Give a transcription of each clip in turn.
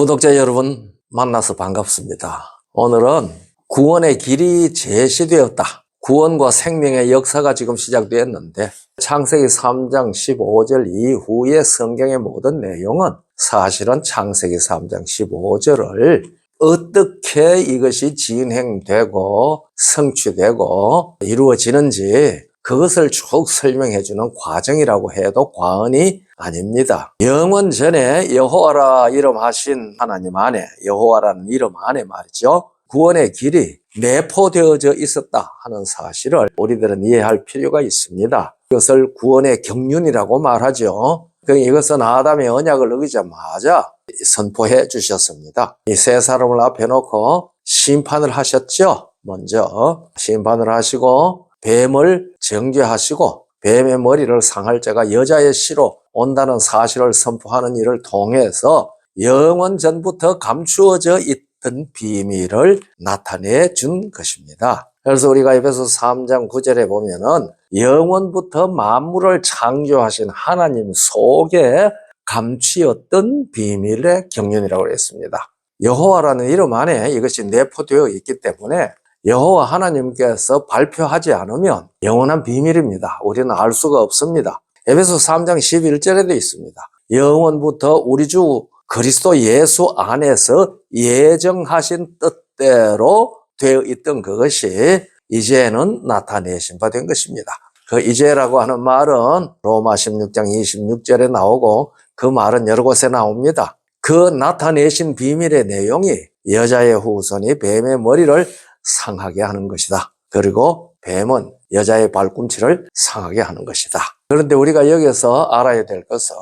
구독자 여러분 만나서 반갑습니다. 오늘은 구원의 길이 제시되었다. 구원과 생명의 역사가 지금 시작되었는데 창세기 3장 15절 이후의 성경의 모든 내용은 사실은 창세기 3장 15절을 어떻게 이것이 진행되고 성취되고 이루어지는지 그것을 쭉 설명해 주는 과정이라고 해도 과언이 아닙니다. 영원 전에 여호와라 이름하신 하나님 안에 여호와라는 이름 안에 말이죠. 구원의 길이 내포되어져 있었다 하는 사실을 우리들은 이해할 필요가 있습니다. 이것을 구원의 경륜이라고 말하죠. 그 이것은 아담의 언약을 어기자마자 선포해 주셨습니다. 이 세 사람을 앞에 놓고 심판을 하셨죠. 먼저 심판을 하시고 뱀을 정죄하시고 뱀의 머리를 상할 자가 여자의 씨로 온다는 사실을 선포하는 일을 통해서 영원 전부터 감추어져 있던 비밀을 나타내 준 것입니다. 그래서 우리가 에베소 3장 9절에 보면은 영원부터 만물을 창조하신 하나님 속에 감추었던 비밀의 경륜이라고 했습니다. 여호와라는 이름 안에 이것이 내포되어 있기 때문에 여호와 하나님께서 발표하지 않으면 영원한 비밀입니다. 우리는 알 수가 없습니다. 에베소 3장 11절에 도 있습니다. 영원부터 우리 주 그리스도 예수 안에서 예정하신 뜻대로 되어 있던 그것이 이제는 나타내신 바 된 것입니다. 그 이제라고 하는 말은 로마 16장 26절에 나오고 그 말은 여러 곳에 나옵니다. 그 나타내신 비밀의 내용이 여자의 후손이 뱀의 머리를 상하게 하는 것이다. 그리고 뱀은 여자의 발꿈치를 상하게 하는 것이다. 그런데 우리가 여기서 알아야 될 것은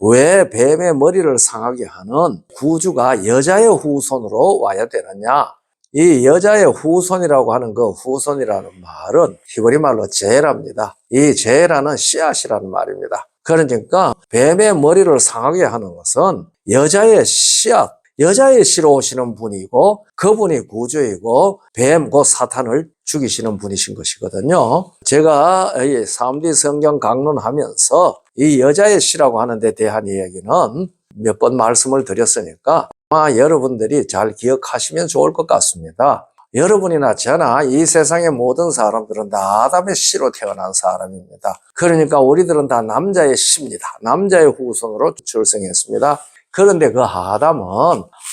왜 뱀의 머리를 상하게 하는 구주가 여자의 후손으로 와야 되느냐? 이 여자의 후손이라고 하는 그 후손이라는 말은 히브리 말로 제라입니다. 이 제라는 씨앗이라는 말입니다. 그러니까 뱀의 머리를 상하게 하는 것은 여자의 씨앗, 여자의 씨로 오시는 분이고 그분이 구주이고 뱀, 곧 사탄을 죽이시는 분이신 것이거든요. 제가 이 3D 성경 강론하면서 이 여자의 씨라고 하는 데 대한 이야기는 몇 번 말씀을 드렸으니까 아마 여러분들이 잘 기억하시면 좋을 것 같습니다. 여러분이나 저나 이 세상의 모든 사람들은 다 아담의 씨로 태어난 사람입니다. 그러니까 우리들은 다 남자의 씨입니다. 남자의 후손으로 출생했습니다. 그런데 그 아담은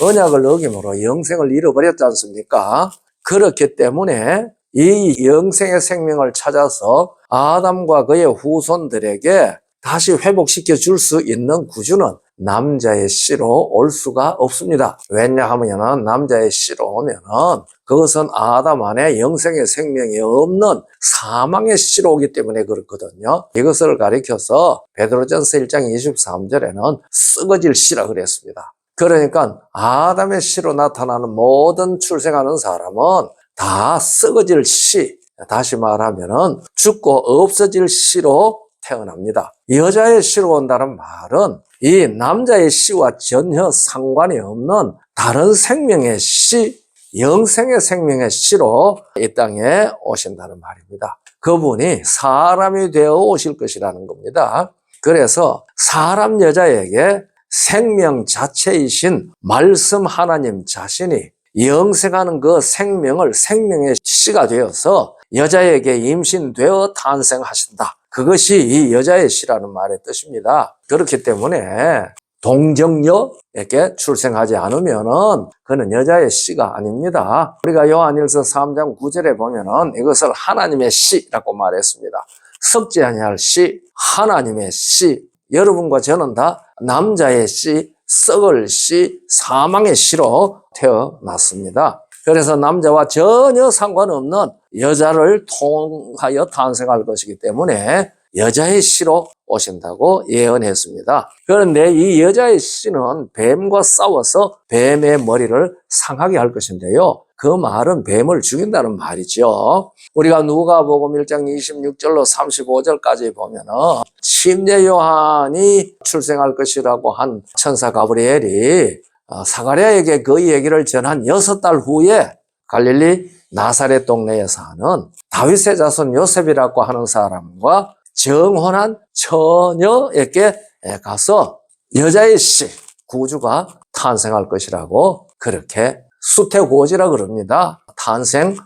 언약을 어김으로 영생을 잃어버렸지 않습니까? 그렇기 때문에 이 영생의 생명을 찾아서 아담과 그의 후손들에게 다시 회복시켜 줄 수 있는 구주는 남자의 씨로 올 수가 없습니다. 왜냐하면 남자의 씨로 오면은 그것은 아담 안에 영생의 생명이 없는 사망의 씨로 오기 때문에 그렇거든요. 이것을 가리켜서 베드로전서 1장 23절에는 썩어질 씨라 그랬습니다. 그러니까 아담의 씨로 나타나는 모든 출생하는 사람은 다 썩어질 씨, 다시 말하면은 죽고 없어질 씨로 태어납니다. 여자의 씨로 온다는 말은 이 남자의 씨와 전혀 상관이 없는 다른 생명의 씨, 영생의 생명의 씨로 이 땅에 오신다는 말입니다. 그분이 사람이 되어 오실 것이라는 겁니다. 그래서 사람 여자에게 생명 자체이신 말씀 하나님 자신이 영생하는 그 생명을 생명의 씨가 되어서 여자에게 임신되어 탄생하신다. 그것이 이 여자의 씨라는 말의 뜻입니다. 그렇기 때문에 동정녀에게 출생하지 않으면은 그는 여자의 씨가 아닙니다. 우리가 요한일서 3장 9절에 보면은 이것을 하나님의 씨라고 말했습니다. 썩지 아니할 씨, 하나님의 씨. 여러분과 저는 다 남자의 씨, 썩을 씨, 사망의 씨로 태어났습니다. 그래서 남자와 전혀 상관없는 여자를 통하여 탄생할 것이기 때문에 여자의 씨로 오신다고 예언했습니다. 그런데 이 여자의 씨는 뱀과 싸워서 뱀의 머리를 상하게 할 것인데요. 그 말은 뱀을 죽인다는 말이죠. 우리가 누가복음 1장 26절로 35절까지 보면은 침례 요한이 출생할 것이라고 한 천사 가브리엘이 어, 사가랴에게 그 얘기를 전한 여섯 달 후에 갈릴리 나사렛 동네에 사는 다윗의 자손 요셉이라고 하는 사람과 정혼한 처녀에게 가서 여자의 씨, 구주가 탄생할 것이라고 그렇게 수태고지라 그럽니다. 탄생을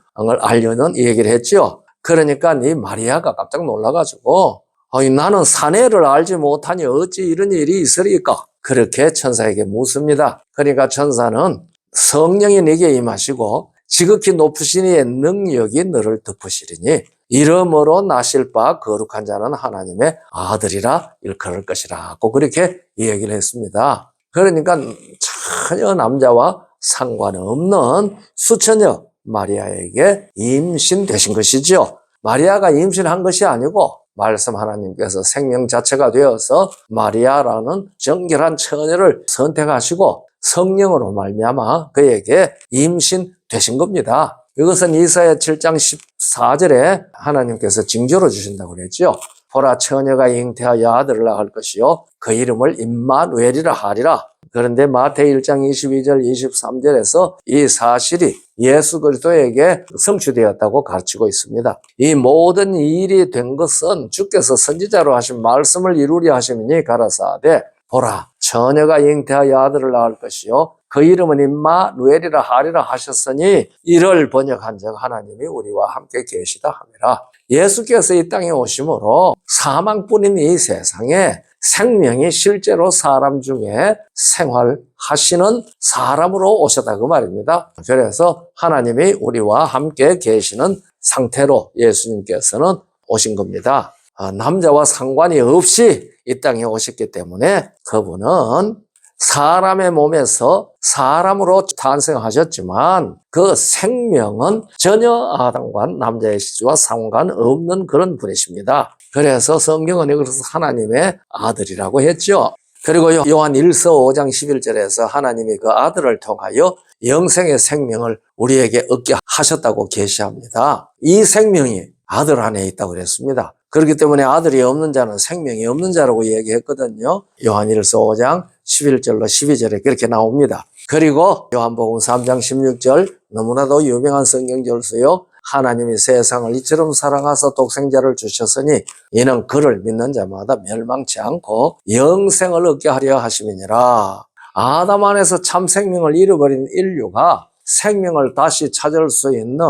알려는 이 얘기를 했죠. 그러니까 이 마리아가 깜짝 놀라가지고 아니, 나는 사내를 알지 못하니 어찌 이런 일이 있으리까? 그렇게 천사에게 묻습니다. 그러니까 천사는 성령이 네게 임하시고 지극히 높으신 이의 능력이 너를 덮으시리니 이름으로 나실 바 거룩한 자는 하나님의 아들이라 일컬을 것이라고 그렇게 이야기를 했습니다. 그러니까 전혀 남자와 상관없는 수처녀 마리아에게 임신되신 것이죠. 마리아가 임신한 것이 아니고 말씀 하나님께서 생명 자체가 되어서 마리아라는 정결한 처녀를 선택하시고 성령으로 말미암아 그에게 임신되신 겁니다. 이것은 이사야 7장 14절에 하나님께서 징조로 주신다고 그랬죠. 보라 처녀가 잉태하여 아들을 낳을 것이요 그 이름을 임마누엘이라 하리라. 그런데 마태 1장 22절 23절에서 이 사실이 예수 그리스도에게 성취되었다고 가르치고 있습니다. 이 모든 일이 된 것은 주께서 선지자로 하신 말씀을 이루려 하심이니 가라사대 보라 처녀가 잉태하여 아들을 낳을 것이요 그 이름은 임마 누엘이라 하리라 하셨으니 이를 번역한 적 하나님이 우리와 함께 계시다 함이라. 예수께서 이 땅에 오심으로 사망뿐인 이 세상에 생명이 실제로 사람 중에 생활하시는 사람으로 오셨다 그 말입니다. 그래서 하나님이 우리와 함께 계시는 상태로 예수님께서는 오신 겁니다. 아, 남자와 상관이 없이 이 땅에 오셨기 때문에 그분은 사람의 몸에서 사람으로 탄생하셨지만 그 생명은 전혀 아담과 남자의 시주와 상관없는 그런 분이십니다. 그래서 성경은 이것을 하나님의 아들이라고 했죠. 그리고 요한 1서 5장 11절에서 하나님이 그 아들을 통하여 영생의 생명을 우리에게 얻게 하셨다고 계시합니다. 이 생명이 아들 안에 있다고 그랬습니다. 그렇기 때문에 아들이 없는 자는 생명이 없는 자라고 얘기했거든요. 요한 1서 5장 11절로 12절에 그렇게 나옵니다. 그리고 요한복음 3장 16절 너무나도 유명한 성경절수요. 하나님이 세상을 이처럼 사랑하사 독생자를 주셨으니 이는 그를 믿는 자마다 멸망치 않고 영생을 얻게 하려 하심이니라. 아담 안에서 참 생명을 잃어버린 인류가 생명을 다시 찾을 수 있는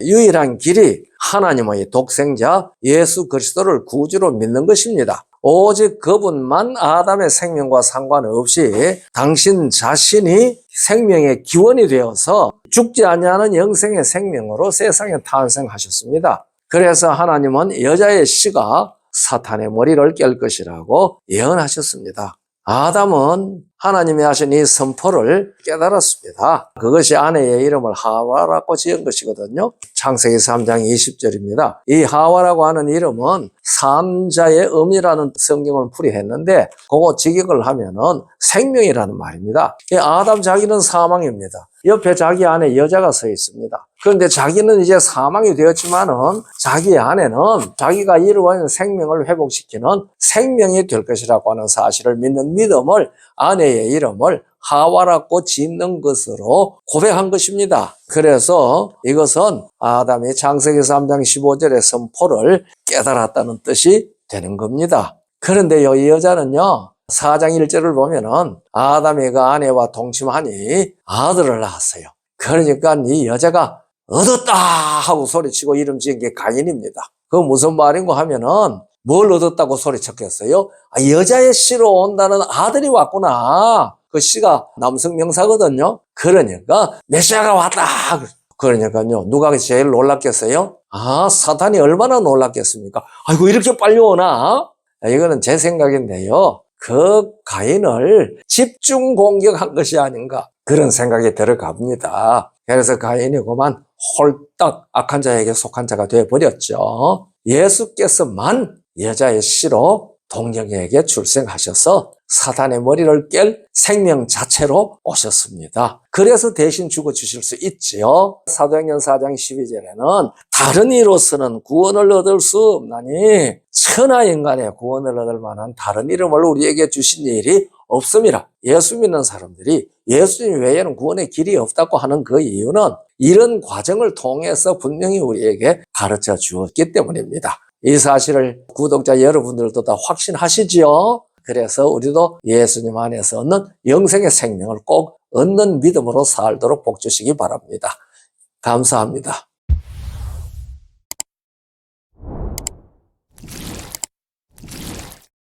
유일한 길이 하나님의 독생자 예수 그리스도를 구주로 믿는 것입니다. 오직 그분만 아담의 생명과 상관없이 당신 자신이 생명의 기원이 되어서 죽지 아니하는 영생의 생명으로 세상에 탄생하셨습니다. 그래서 하나님은 여자의 씨가 사탄의 머리를 깰 것이라고 예언하셨습니다. 아담은 하나님이 하신 이 선포를 깨달았습니다. 그것이 아내의 이름을 하와라고 지은 것이거든요. 창세기 3장 20절입니다. 이 하와라고 하는 이름은 삼자의 음이라는 성경을 풀이했는데 그거 직역을 하면은 생명이라는 말입니다. 이 아담 자기는 사망입니다. 옆에 자기 안에 여자가 서 있습니다. 그런데 자기는 이제 사망이 되었지만은 자기 안에는 자기가 이루어진 생명을 회복시키는 생명이 될 것이라고 하는 사실을 믿는 믿음을 아내의 이름을 하와라고 짓는 것으로 고백한 것입니다. 그래서 이것은 아담이 창세기 3장 15절의 선포를 깨달았다는 뜻이 되는 겁니다. 그런데요, 이 여자는요, 4장 1절을 보면은 아담이 그 아내와 동침하니 아들을 낳았어요. 그러니까 이 여자가 얻었다 하고 소리치고 이름 지은 게 가인입니다. 그 무슨 말인고 하면은 뭘 얻었다고 소리쳤겠어요? 아, 여자의 씨로 온다는 아들이 왔구나. 그 씨가 남성 명사거든요. 그러니까 메시아가 왔다. 그러니까요. 누가 제일 놀랐겠어요? 아, 사탄이 얼마나 놀랐겠습니까? 아이고, 이렇게 빨리 오나? 이거는 제 생각인데요. 그 가인을 집중 공격한 것이 아닌가. 그런 생각이 들어갑니다. 그래서 가인이 그만 홀딱 악한 자에게 속한 자가 되어버렸죠. 예수께서만 여자의 씨로 동정에게 출생하셔서 사단의 머리를 깰 생명 자체로 오셨습니다. 그래서 대신 죽어주실 수 있지요. 사도행전 4장 12절에는 다른 이로서는 구원을 얻을 수 없나니 천하 인간의 구원을 얻을 만한 다른 이름을 우리에게 주신 일이 없습니다. 예수 믿는 사람들이 예수님 외에는 구원의 길이 없다고 하는 그 이유는 이런 과정을 통해서 분명히 우리에게 가르쳐 주었기 때문입니다. 이 사실을 구독자 여러분들도 다 확신하시지요? 그래서 우리도 예수님 안에서 얻는 영생의 생명을 꼭 얻는 믿음으로 살도록 복 주시기 바랍니다. 감사합니다.